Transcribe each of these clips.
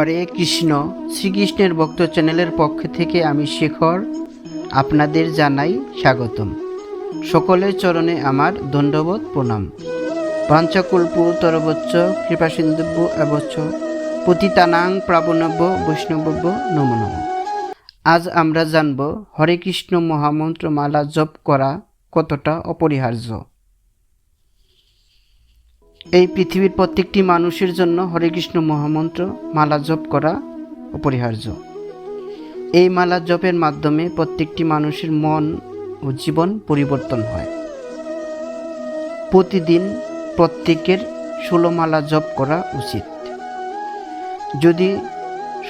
হরে কৃষ্ণ। শ্রীকৃষ্ণের ভক্ত চ্যানেলের পক্ষ থেকে আমি শেখর আপনাদের জানাই স্বাগতম। সকলের চরণে আমার দণ্ডবোধ প্রণাম। পাঞ্চকুল্পু তরবচ্চ কৃপাসিন্ধুব্য এবচ্চ পতিতানাং প্রাবণব্য বৈষ্ণবব্য নম নম। আজ আমরা জানব হরে কৃষ্ণ মহামন্ত্র মালা জপ করা কতটা অপরিহার্য। এই পৃথিবীর প্রত্যেকটি মানুষের জন্য হরে কৃষ্ণ মহামন্ত্র, মালা জপ করা অপরিহার্য। এই মালা জপের মাধ্যমে প্রত্যেকটি মানুষের মন ও জীবন পরিবর্তন হয়। প্রতিদিন প্রত্যেকের ষোলো মালা জপ করা উচিত। যদি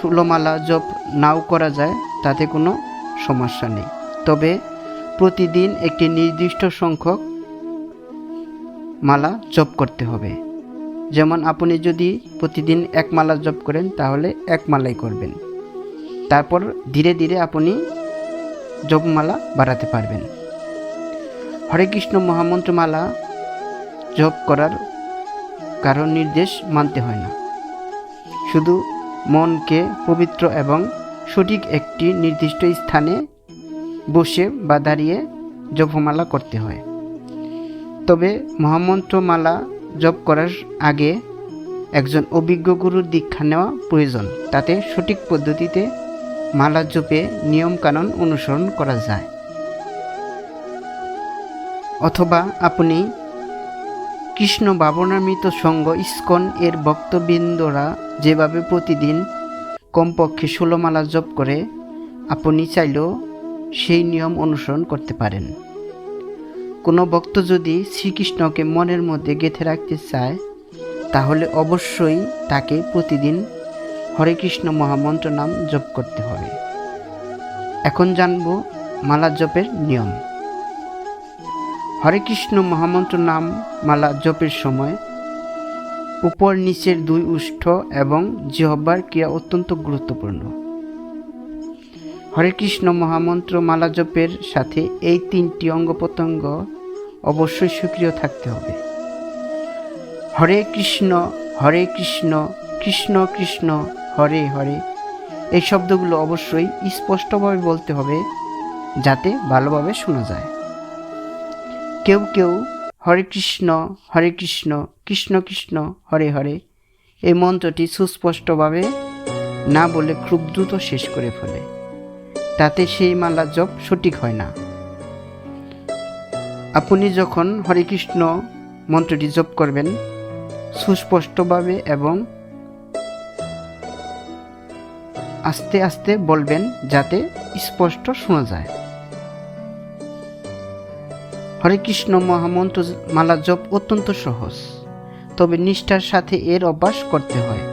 ষোলো মালা জপ নাও করা যায়, তাতে কোনো সমস্যা নেই। তবে প্রতিদিন একটি নির্দিষ্ট সংখ্যক মালা জপ করতে হবে। যেমন আপনি যদি প্রতিদিন এক মালা জপ করেন, তাহলে এক মালাই করবেন। তারপর ধীরে ধীরে আপনি জপমালা বাড়াতে পারবেন। হরে কৃষ্ণ মহামন্ত্র মালা জপ করার কারণ নির্দেশ মানতে হয় না। শুধু মনকে পবিত্র এবং সঠিক একটি নির্দিষ্ট স্থানে বসে বা দাঁড়িয়ে জপমালা করতে হয়। তবে মহামন্ত্রমালা জপ করার আগে একজন অভিজ্ঞ গুরুর দীক্ষা নেওয়া প্রয়োজন। তাতে সঠিক পদ্ধতিতে মালা জপে নিয়মকানুন অনুসরণ করা যায়। অথবা আপনি কৃষ্ণ ভাবনামৃত সঙ্গ ইস্কন এর ভক্তবৃন্দরা যেভাবে প্রতিদিন কমপক্ষে ষোলো মালা জপ করে, আপনি চাইলেও সেই নিয়ম অনুসরণ করতে পারেন। কোনো ভক্ত যদি শ্রীকৃষ্ণকে মনের মধ্যে গেঁথে রাখতে চায়, তাহলে অবশ্যই তাকে প্রতিদিন হরে কৃষ্ণ মহামন্ত্র নাম জপ করতে হবে। এখন জানব মালা জপের নিয়ম। হরে কৃষ্ণ মহামন্ত্র নাম মালা জপের সময় উপর নিচের দুই উষ্ঠ এবং জিহ্বার ক্রিয়া অত্যন্ত গুরুত্বপূর্ণ। হরে কৃষ্ণ মহামন্ত্র মালা জপের সাথে এই তিনটি অঙ্গ প্রত্যঙ্গ অবশ্যই সক্রিয় থাকতে হবে। হরে কৃষ্ণ হরে কৃষ্ণ কৃষ্ণ কৃষ্ণ, হরে হরে, এই শব্দগুলো অবশ্যই স্পষ্টভাবে বলতে হবে যাতে ভালোভাবে শোনা যায়। কেউ কেউ হরে কৃষ্ণ হরে কৃষ্ণ কৃষ্ণ কৃষ্ণ, হরে হরে, এই মন্ত্রটি সুস্পষ্টভাবে না বলে খুব দ্রুত শেষ করে ফেলে। তাতে সেই মালা জপ সঠিক হয় না। আপনি যখন হরে কৃষ্ণ মন্ত্রটি জপ করবেন, সুস্পষ্টভাবে এবং আস্তে আস্তে বলবেন যাতে স্পষ্ট শোনা যায়। হরে কৃষ্ণ মহামন্ত্র মালা জপ অত্যন্ত সহজ, তবে নিষ্ঠার সাথে এর অভ্যাস করতে হয়।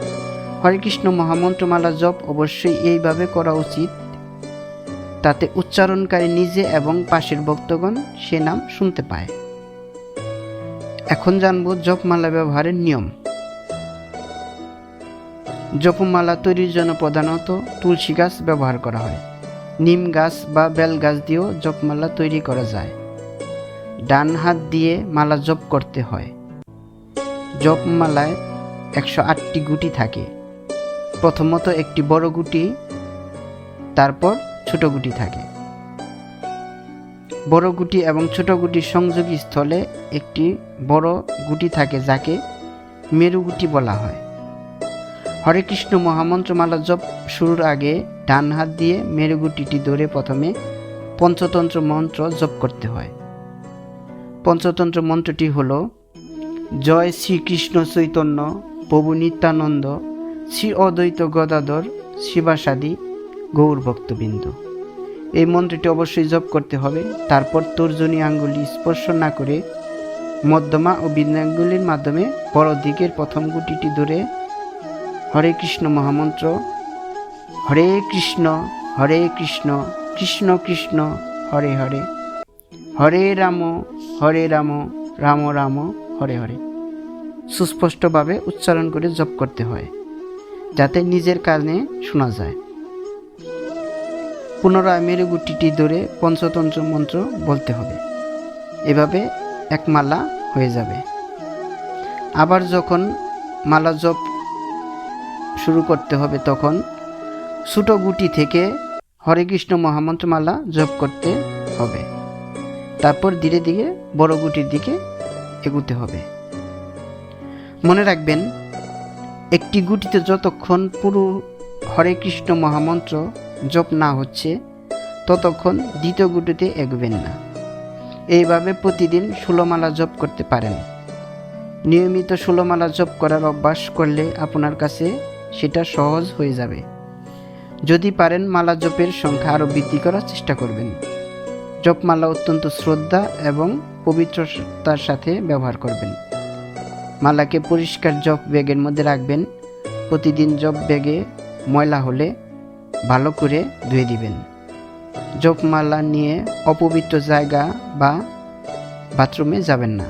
হরে কৃষ্ণ মহামন্ত্র মালা জপ অবশ্যই এইভাবে করা উচিত তাতে উচ্চারণকারী নিজে এবং পাশের ভক্তগণ সে নাম শুনতে পায়। এখন জানব জপমালা ব্যবহারের নিয়ম। জপমালা তৈরির জন্য প্রধানত তুলসী গাছ ব্যবহার করা হয়। নিম গাছ বা বেল গাছ দিয়েও জপমালা তৈরি করা যায়। ডান হাত দিয়ে মালা জপ করতে হয়। জপমালায় একশো আটটি গুটি থাকে। প্রথমত একটি বড় গুটি, তারপর ছোট গুটি থাকে। বড় গুটি এবং ছোট গুটির সংযোগী স্থলে একটি বড় গুটি থাকে যাকে মেরু গুটি বলা হয়। হরে কৃষ্ণ মহামন্ত্রমালা জপ শুরুর আগে ডান হাত দিয়ে মেরু গুটিটি ধরে প্রথমে পঞ্চতন্ত্র মন্ত্র জপ করতে হয়। পঞ্চতন্ত্র মন্ত্রটি হল, জয় শ্রীকৃষ্ণ চৈতন্য, প্রভু নিত্যানন্দ, শ্রী অদ্বৈত গদাধর শিবাসাদি গৌর ভক্তবৃন্দ। এই মন্ত্রটি অবশ্যই জপ করতে হবে, তারপর তর্জনী আঙ্গুলি স্পর্শ না করে মধ্যমা ও বিন্দাঙ্গুলির মাধ্যমে বড় দিকের প্রথম গুটিটি ধরে হরে কৃষ্ণ মহামন্ত্র, হরে কৃষ্ণ হরে কৃষ্ণ কৃষ্ণ কৃষ্ণ, হরে হরে। হরে রাম হরে রাম রাম রাম, হরে হরে। সুস্পষ্টভাবে উচ্চারণ করে জপ করতে হয়, যাতে নিজের কানে শোনা যায়। পুনরায় মেরুগুটিটি ধরে পঞ্চতন্ত্র মন্ত্র বলতে হবে। এভাবে এক মালা হয়ে যাবে। আবার যখন মালা জপ শুরু করতে হবে, তখন ছোটো গুটি থেকে হরে কৃষ্ণ মহামন্ত্রমালা জপ করতে হবে। তারপর ধীরে ধীরে বড় গুটির দিকে এগুতে হবে। মনে রাখবেন, একটি গুটিতে যতক্ষণ পুরো হরে কৃষ্ণ মহামন্ত্র জপ না হচ্ছে, ততক্ষণ দ্বিতীয় গুটিতে এগোবেন না। এইভাবে প্রতিদিন ষোলোমালা জপ করতে পারেন। নিয়মিত ষোলোমালা জপ করার অভ্যাস করলে আপনার কাছে সেটা সহজ হয়ে যাবে। যদি পারেন মালা জপের সংখ্যা আরও বৃদ্ধি করার চেষ্টা করবেন। জপমালা অত্যন্ত শ্রদ্ধা এবং পবিত্রতার সাথে ব্যবহার করবেন। মালাকে পরিষ্কার জপ ব্যাগের মধ্যে রাখবেন। প্রতিদিন জপ ব্যাগে ময়লা হলে ভালো করে ধুয়ে দিবেন। জপমালা নিয়ে অপবিত্র জায়গা বা বাথরুমে যাবেন না।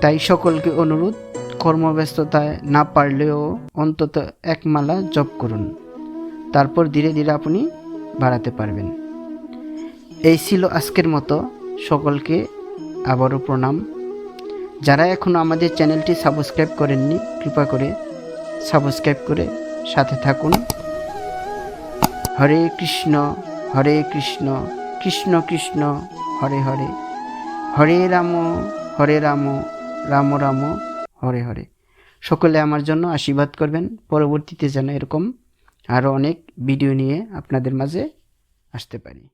তাই সকলকে অনুরোধ, কর্মব্যস্ততায় না পারলেও অন্তত এক মালা জপ করুন। তারপর ধীরে ধীরে আপনি বাড়াতে পারবেন। এই ছিল আজকের মতো। সকলকে আবারও প্রণাম। যারা এখনও আমাদের চ্যানেলটি সাবস্ক্রাইব করেননি, কৃপা করে সাবস্ক্রাইব করে সাথে থাকুন। হরে কৃষ্ণ হরে কৃষ্ণ কৃষ্ণ কৃষ্ণ, হরে হরে। হরে রাম হরে রাম রাম রাম, হরে হরে। সকলে আমার জন্য আশীর্বাদ করবেন। পরবর্তীতে যেন এরকম আরও অনেক ভিডিও নিয়ে আপনাদের মাঝে আসতে পারি।